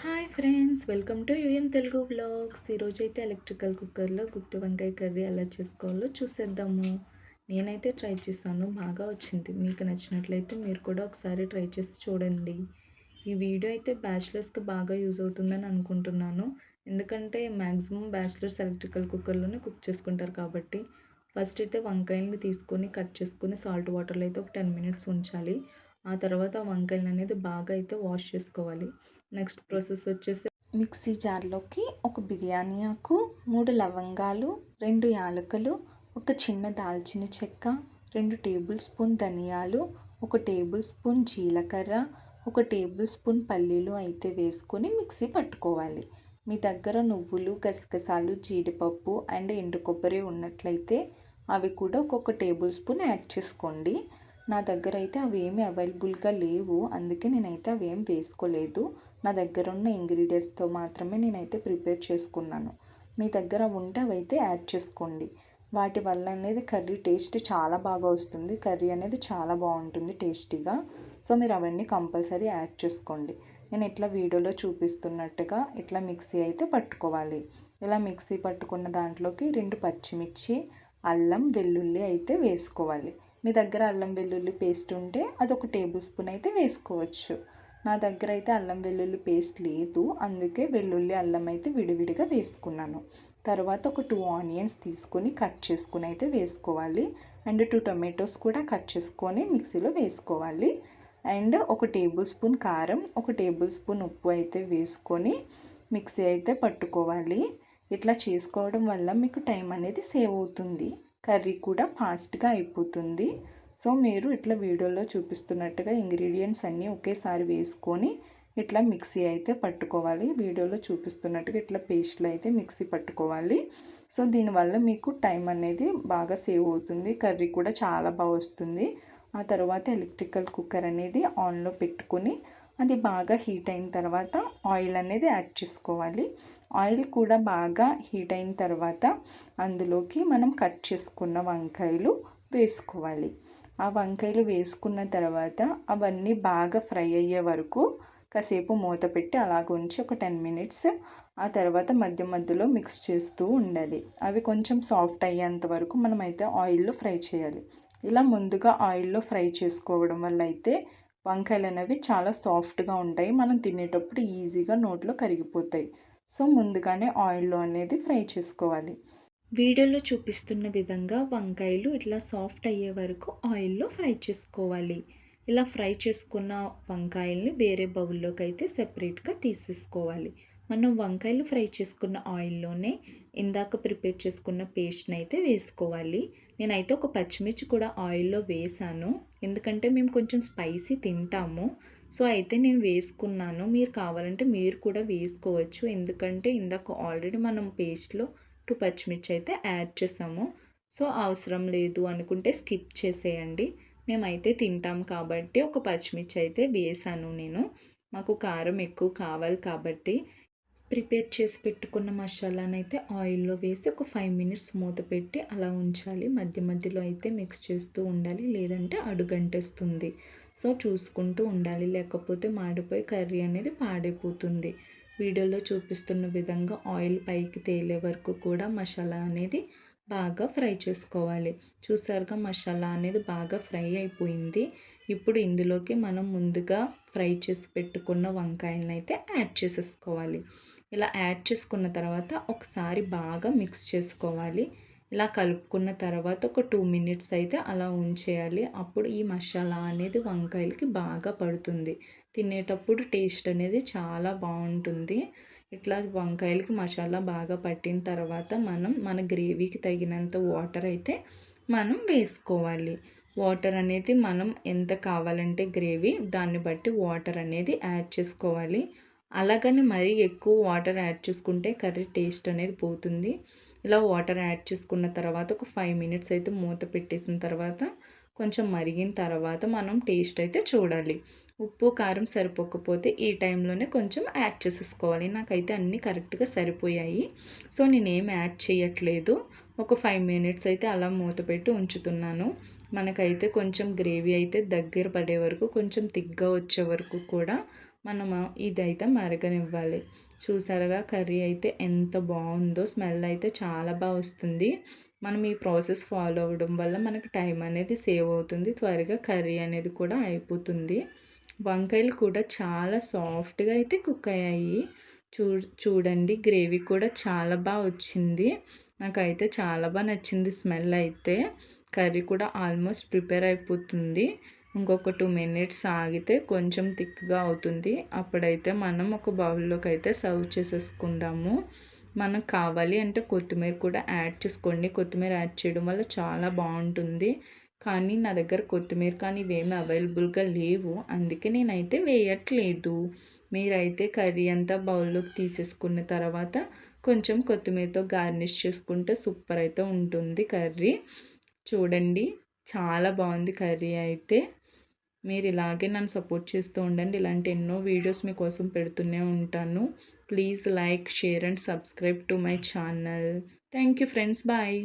Hi friends welcome to UM Telugu vlogs. ఈరోజు అయితే electrical కుక్కర్లో గుత్తి వంకాయ కర్రీ ఎలా చేసుకోవాలో చూసేద్దాము. నేనైతే ట్రై చేశాను బాగా వచ్చింది. మీకు నచ్చినట్లయితే మీరు కూడా ఒకసారి ట్రై చేసి చూడండి. ఈ వీడియో అయితే బ్యాచిలర్స్కి బాగా యూజ్ అవుతుందని అనుకుంటున్నాను. ఎందుకంటే మ్యాక్సిమం బ్యాచిలర్స్ ఎలక్ట్రికల్ కుక్కర్లోనే కుక్ చేసుకుంటారు కాబట్టి ఫస్ట్ అయితే వంకాయలని తీసుకొని కట్ చేసుకుని సాల్ట్ వాటర్లో అయితే ఒక టెన్ మినిట్స్ ఉంచాలి. ఆ తర్వాత వంకాయలు అనేది బాగా అయితే వాష్ చేసుకోవాలి. నెక్స్ట్ ప్రాసెస్ వచ్చేసి మిక్సీ జార్లోకి ఒక బిర్యానీ ఆకు మూడు లవంగాలు రెండు యాలకులు ఒక చిన్న దాల్చిన చెక్క రెండు టేబుల్ స్పూన్ ధనియాలు ఒక టేబుల్ స్పూన్ జీలకర్ర ఒక టేబుల్ స్పూన్ పల్లీలు అయితే వేసుకొని మిక్సీ పట్టుకోవాలి. మీ దగ్గర నువ్వులు గసగసాలు జీడిపప్పు అండ్ ఎండు కొబ్బరి ఉన్నట్లయితే అవి కూడా ఒక్కొక్క టేబుల్ స్పూన్ యాడ్ చేసుకోండి. నా దగ్గర అయితే అవి ఏమీ అవైలబుల్గా లేవు. అందుకే నేనైతే అవి ఏం వేసుకోలేదు. నా దగ్గర ఉన్న ఇంగ్రీడియంట్స్తో మాత్రమే నేనైతే ప్రిపేర్ చేసుకున్నాను. మీ దగ్గర ఉంటే అవి అయితే యాడ్ చేసుకోండి. వాటి వల్ల అనేది కర్రీ టేస్ట్ చాలా బాగా వస్తుంది. కర్రీ అనేది చాలా బాగుంటుంది టేస్టీగా. సో మీరు అవన్నీ కంపల్సరీ యాడ్ చేసుకోండి. నేను ఇట్లా వీడియోలో చూపిస్తున్నట్టుగా ఇట్లా మిక్సీ అయితే పట్టుకోవాలి. ఇలా మిక్సీ పట్టుకున్న దాంట్లోకి రెండు పచ్చిమిర్చి అల్లం వెల్లుల్లి అయితే వేసుకోవాలి. మీ దగ్గర అల్లం వెల్లుల్లి పేస్ట్ ఉంటే అది ఒక టేబుల్ స్పూన్ అయితే వేసుకోవచ్చు. నా దగ్గర అయితే అల్లం వెల్లుల్లి పేస్ట్ లేదు. అందుకే వెల్లుల్లి అల్లం అయితే విడివిడిగా వేసుకున్నాను. తర్వాత ఒక టూ ఆనియన్స్ తీసుకొని కట్ చేసుకుని అయితే వేసుకోవాలి. అండ్ టూ టొమాటోస్ కూడా కట్ చేసుకొని మిక్సీలో వేసుకోవాలి. అండ్ ఒక టేబుల్ స్పూన్ కారం ఒక టేబుల్ స్పూన్ ఉప్పు అయితే వేసుకొని మిక్సీ అయితే పట్టుకోవాలి. ఇట్లా చేసుకోవడం వల్ల మీకు టైం అనేది సేవ్ అవుతుంది. కర్రీ కూడా ఫాస్ట్గా అయిపోతుంది. సో మీరు ఇట్లా వీడియోలో చూపిస్తున్నట్టుగా ఇంగ్రీడియంట్స్ అన్నీ ఒకేసారి వేసుకొని ఇట్లా మిక్సీ అయితే పట్టుకోవాలి. వీడియోలో చూపిస్తున్నట్టుగా ఇట్లా పేస్ట్లు అయితే మిక్సీ పట్టుకోవాలి. సో దీనివల్ల మీకు టైం అనేది బాగా సేవ్ అవుతుంది. కర్రీ కూడా చాలా బాగా వస్తుంది. ఆ తర్వాత ఎలక్ట్రికల్ కుక్కర్ అనేది ఆన్లో పెట్టుకొని అది బాగా హీట్ అయిన తర్వాత ఆయిల్ అనేది యాడ్ చేసుకోవాలి. ఆయిల్ కూడా బాగా హీట్ అయిన తర్వాత అందులోకి మనం కట్ చేసుకున్న వంకాయలు వేసుకోవాలి. ఆ వంకాయలు వేసుకున్న తర్వాత అవన్నీ బాగా ఫ్రై అయ్యే వరకు కాసేపు మూత పెట్టి అలాగ ఉంచి ఒక టెన్ మినిట్స్ ఆ తర్వాత మధ్య మధ్యలో మిక్స్ చేస్తూ ఉండాలి. అవి కొంచెం సాఫ్ట్ అయ్యేంత వరకు మనమైతే ఆయిల్లో ఫ్రై చేయాలి. ఇలా ముందుగా ఆయిల్లో ఫ్రై చేసుకోవడం వల్ల అయితే వంకాయలు అనేవి చాలా సాఫ్ట్గా ఉంటాయి. మనం తినేటప్పుడు ఈజీగా నోట్లో కరిగిపోతాయి. సో ముందుగానే ఆయిల్లో అనేది ఫ్రై చేసుకోవాలి. వీడియోలో చూపిస్తున్న విధంగా వంకాయలు ఇట్లా సాఫ్ట్ అయ్యే వరకు ఆయిల్లో ఫ్రై చేసుకోవాలి. ఇలా ఫ్రై చేసుకున్న వంకాయల్ని వేరే బౌల్లోకి అయితే సెపరేట్గా తీసేసుకోవాలి. మనం వంకాయలు ఫ్రై చేసుకున్న ఆయిల్లోనే ఇందాక ప్రిపేర్ చేసుకున్న పేస్ట్ని అయితే వేసుకోవాలి. నేనైతే ఒక పచ్చిమిర్చి కూడా ఆయిల్లో వేసాను. ఎందుకంటే మేము కొంచెం స్పైసీ తింటాము. సో అయితే నేను వేసుకున్నాను. మీరు కావాలంటే మీరు కూడా వేసుకోవచ్చు. ఎందుకంటే ఇందాక ఆల్రెడీ మనం పేస్ట్లో టూ పచ్చిమిర్చి అయితే యాడ్ చేసాము. సో అవసరం లేదు అనుకుంటే స్కిప్ చేసేయండి. మేమైతే తింటాం కాబట్టి ఒక పచ్చిమిర్చి అయితే వేసాను నేను. మాకు కారం ఎక్కువ కావాలి కాబట్టి ప్రిపేర్ చేసి పెట్టుకున్న మసాలాను అయితే ఆయిల్లో వేసి ఒక ఫైవ్ మినిట్స్ మూత పెట్టి అలా ఉంచాలి. మధ్య మధ్యలో అయితే మిక్స్ చేస్తూ ఉండాలి. లేదంటే అడుగంటేస్తుంది. సో చూసుకుంటూ ఉండాలి. లేకపోతే మాడిపోయి కర్రీ అనేది పాడైపోతుంది. వీడియోలో చూపిస్తున్న విధంగా ఆయిల్ పైకి తేలే వరకు కూడా మసాలా అనేది బాగా ఫ్రై చేసుకోవాలి. చూసారుగా మసాలా అనేది బాగా ఫ్రై అయిపోయింది. ఇప్పుడు ఇందులోకి మనం ముందుగా ఫ్రై చేసి పెట్టుకున్న వంకాయలను అయితే యాడ్ చేసేసుకోవాలి. ఇలా యాడ్ చేసుకున్న తర్వాత ఒకసారి బాగా మిక్స్ చేసుకోవాలి. ఇలా కలుపుకున్న తర్వాత ఒక టూ మినిట్స్ అయితే అలా ఉంచేయాలి. అప్పుడు ఈ మసాలా అనేది వంకాయలకి బాగా పడుతుంది. తినేటప్పుడు టేస్ట్ అనేది చాలా బాగుంటుంది. ఇట్లా వంకాయలకి మసాలా బాగా పట్టిన తర్వాత మనం మన గ్రేవీకి తగినంత వాటర్ అయితే మనం వేసుకోవాలి. వాటర్ అనేది మనం ఎంత కావాలంటే గ్రేవీ దాన్ని బట్టి వాటర్ అనేది యాడ్ చేసుకోవాలి. అలాగని మరీ ఎక్కువ వాటర్ యాడ్ చేసుకుంటే కర్రీ టేస్ట్ అనేది పోతుంది. ఇలా వాటర్ యాడ్ చేసుకున్న తర్వాత ఒక ఫైవ్ మినిట్స్ అయితే మూత పెట్టేసిన తర్వాత కొంచెం మరిగిన తర్వాత మనం టేస్ట్ అయితే చూడాలి. ఉప్పు కారం సరిపోకపోతే ఈ టైంలోనే కొంచెం యాడ్ చేసేసుకోవాలి. నాకైతే అన్నీ కరెక్ట్గా సరిపోయాయి. సో నేనేం యాడ్ చేయట్లేదు. ఒక ఫైవ్ మినిట్స్ అయితే అలా మూత పెట్టి ఉంచుతున్నాను. మనకైతే కొంచెం గ్రేవీ అయితే దగ్గర పడే వరకు కొంచెం తిగ్గా వచ్చే వరకు కూడా మనం ఇదైతే మరగనివ్వాలి. చూసారుగా కర్రీ అయితే ఎంత బాగుందో స్మెల్ అయితే చాలా బాగా వస్తుంది. మనం ఈ ప్రాసెస్ ఫాలో అవ్వడం వల్ల మనకి టైం అనేది సేవ్ అవుతుంది. త్వరగా కర్రీ అనేది కూడా అయిపోతుంది. వంకాయలు కూడా చాలా సాఫ్ట్గా అయితే కుక్ అయ్యాయి. చూ చూడండి గ్రేవీ కూడా చాలా బాగా వచ్చింది. నాకైతే చాలా బాగా నచ్చింది స్మెల్ అయితే. కర్రీ కూడా ఆల్మోస్ట్ ప్రిపేర్ అయిపోతుంది. ఇంకొక టూ మినిట్స్ ఆగితే కొంచెం థిక్గా అవుతుంది. అప్పుడైతే మనం ఒక బౌల్లోకి అయితే సర్వ్ చేసేసుకుందాము. మనకు కావాలి అంటే కొత్తిమీర కూడా యాడ్ చేసుకోండి. కొత్తిమీర యాడ్ చేయడం వల్ల చాలా బాగుంటుంది. కానీ నా దగ్గర కొత్తిమీర కానీ ఇవేమి అవైలబుల్గా లేవు. అందుకే నేనైతే వేయట్లేదు. మీరైతే కర్రీ అంతా బౌల్లోకి తీసేసుకున్న తర్వాత కొంచెం కొత్తిమీరతో గార్నిష్ చేసుకుంటే సూపర్ అయితే ఉంటుంది కర్రీ. చూడండి చాలా బాగుంది కర్రీ అయితే. మీరు ఇలాగే నన్ను సపోర్ట్ చేస్తూ ఉండండి. ఇలాంటి ఎన్నో వీడియోస్ మీకోసం పెడుతూనే ఉంటాను. Please like share and subscribe to my channel. Thank you friends. Bye.